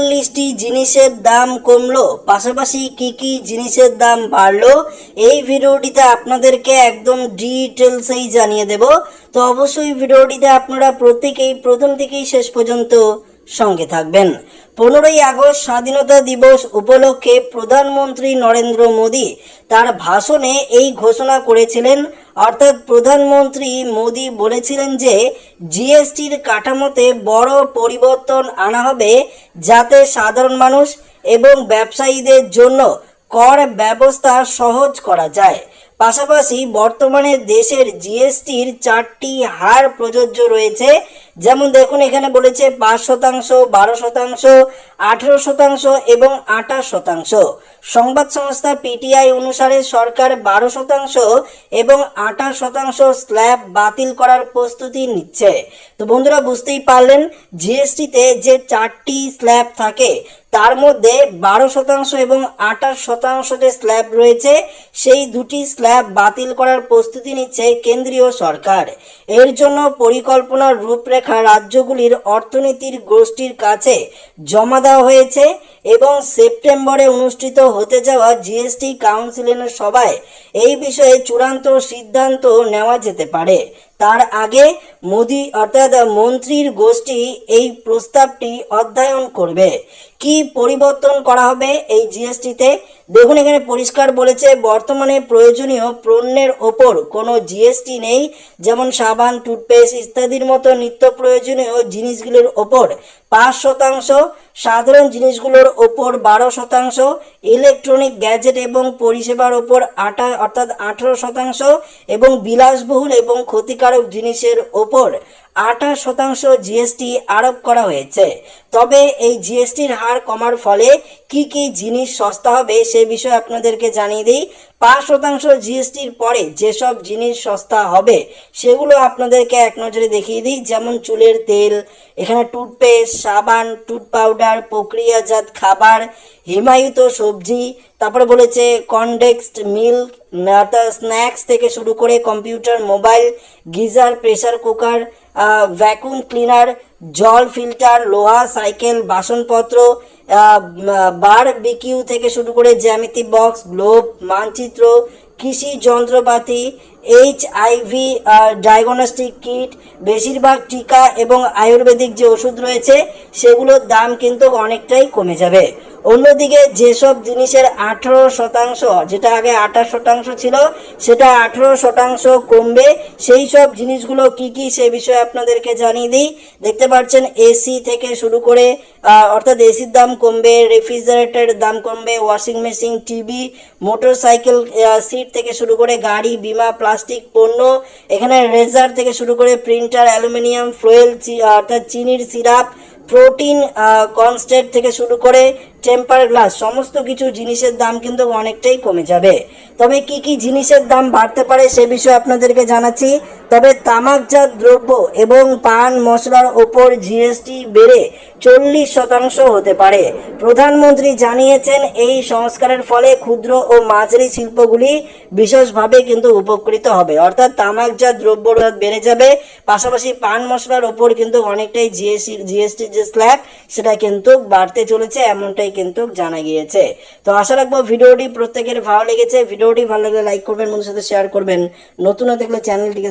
তেতাল্লিশটি জিনিসের দাম কমলো। পাশাপাশি কি কি জিনিসের দাম বাড়লো, এই ভিডিওটিতে আপনাদেরকে একদম ডিটেলসেই জানিয়ে দেব। তো অবশ্যই ভিডিওটিতে আপনারা প্রত্যেকেই, প্রথম থেকেই শেষ পর্যন্ত সঙ্গে থাকবেন। পনেরোই আগস্ট স্বাধীনতা দিবস উপলক্ষে প্রধানমন্ত্রী নরেন্দ্র মোদী তার ভাষণে এই ঘোষণা করেছিলেন অর্থাৎ প্রধানমন্ত্রী মোদী বলেছিলেন যে, জিএসটির কাঠামোতে বড় পরিবর্তন আনা হবে যাতে সাধারণ মানুষ এবং ব্যবসায়ীদের জন্য কর ব্যবস্থা সহজ করা যায়। পাশাপাশি বর্তমানে দেশের জিএসটির চারটি হার প্রযোজ্য রয়েছে। যেমন দেখুন, এখানে বলেছে পাঁচ শতাংশ, বারো শতাংশ, আঠেরো শতাংশ এবং আঠাশ শতাংশ। সংবাদ সংস্থা পিটিআই অনুসারে সরকার বারো শতাংশ এবং আঠাশ শতাংশ স্ল্যাব বাতিল করার প্রস্তুতি নিচ্ছে। তো বন্ধুরা, বুঝতেই পারলেন, জিএসটিতে যে চারটি স্ল্যাব থাকে, তার মধ্যে বারো শতাংশ এবং আঠাশ শতাংশ যে স্ল্যাব রয়েছে। সেই দুটি স্ল্যাব বাতিল করার প্রস্তুতি নিচ্ছে কেন্দ্রীয় সরকার। এর জন্য পরিকল্পনার রূপরেখা রাজ্যগুলির অর্থনীতির গোষ্ঠীর কাছে জমা দেওয়া হয়েছে এবং সেপ্টেম্বরে অনুষ্ঠিত হতে যাওয়া জিএসটি কাউন্সিলের সভায় এই বিষয়ে চূড়ান্ত সিদ্ধান্ত নেওয়া যেতে পারে। তার আগে মোদি অর্থাৎ মন্ত্রীর গোষ্ঠী এই প্রস্তাবটি অধ্যয়ন করবে। কি পরিবর্তন করা হবে এই জিএসটিতে? দেখুন, এখানে পরিষ্কার বলেছে, বর্তমানে প্রয়োজনীয় পণ্যের ওপর কোনো জিএসটি নেই। যেমন সাবান, টুথপেস্ট ইত্যাদির মতো নিত্য প্রয়োজনীয় জিনিসগুলোর ওপর পাঁচ শতাংশ। সাধারণ জিনিসগুলোর ওপর বারো শতাংশ। ইলেকট্রনিক গ্যাজেট এবং পরিষেবার ওপর আটা, অর্থাৎ আঠেরো শতাংশ এবং বিলাসবহুল এবং ক্ষতিকারক জিনিসের ওপর আঠাশ শতাংশ জিএসটি আরোপ করা হয়েছে। তবে এই জিএসটির হার কমার ফলে কি কি জিনিস সস্তা হবে সে বিষয়ে আপনাদেরকে জানিয়ে দিই। পাঁচ শতাংশ জিএসটির পরে যেসব জিনিস সস্তা হবে, সেগুলো আপনাদেরকে এক নজরে দেখিয়ে দিই। যেমন চুলের তেল, এখানে টুথপেস্ট, সাবান, টুথ পাউডার, প্রক্রিয়াজাত খাবার, হিমায়িত সবজি তারপরে বলেছে, কনডেক্সড মিল্ক স্ন্যাক্স থেকে শুরু করে computer, mobile, geyser, pressure cooker vacuum cleaner, জল ফিল্টার, লোহা, সাইকেল, বাসনপত্র বার বিকিউ থেকে শুরু করে জ্যামিতি বক্স, গ্লোব, মানচিত্র, কৃষি যন্ত্রপাতি, এইচ আইভি ডায়াগনস্টিক কিট, বেশিরভাগ টিকা এবং আয়ুর্বেদিক যে ওষুধ রয়েছে, সেগুলোর দাম কিন্তু অনেকটাই কমে যাবে। অন্যদিকে যেসব জিনিসের আঠেরো শতাংশ, যেটা আগে আঠাশ শতাংশ ছিল, সেটা আঠেরো শতাংশ কমবে। সেই সব জিনিসগুলো কি কি সে বিষয়ে আপনাদেরকে জানিয়ে দিই। দেখতে পাচ্ছেন এসি থেকে শুরু করে অর্থাৎ এসির দাম কমবে রেফ্রিজারেটরের দাম কমবে washing machine TV motorcycle seat থেকে শুরু করে গাড়ি, বিমা প্লাস্টিক পণ্য, এখানে রেজার থেকে শুরু করে প্রিন্টার অ্যালুমিনিয়াম ফ্লোয়েল অর্থাৎ চিনির সিরাপ প্রোটিন কনস্ট্যান্ট থেকে শুরু করে টেম্পার গ্লাস, সমস্ত কিছু জিনিসের দাম কিন্তু অনেকটাই কমে যাবে। তবে কি কি জিনিসের দাম বাড়তে পারে সে বিষয়ে আপনাদেরকে জানাচ্ছি। তবে তামাকজাত দ্রব্য এবং পান মশলার ওপর জিএসটি বেড়ে চল্লিশ শতাংশ হতে পারে। প্রধানমন্ত্রী জানিয়েছেন, এই সংস্কারের ফলে ক্ষুদ্র ও মাঝারি শিল্পগুলি বিশেষভাবে কিন্তু উপকৃত হবে। অর্থাৎ তামাকজাত দ্রব্য বেড়ে যাবে, পাশাপাশি পান মশলার ওপর কিন্তু অনেকটাই জিএসটি জিএসটি যে স্ল্যাব সেটা কিন্তু বাড়তে চলেছে, এমনটাই কিন্তু জানা গিয়েছে। তো আশা রাখব ভিডিওটি প্রত্যেকের ভালো লেগেছে। ভিডিওটি ভালো লাগলে লাইক করবেন বন্ধুর সাথে শেয়ার করবেন। নতুন গেলে চ্যানেলটিকে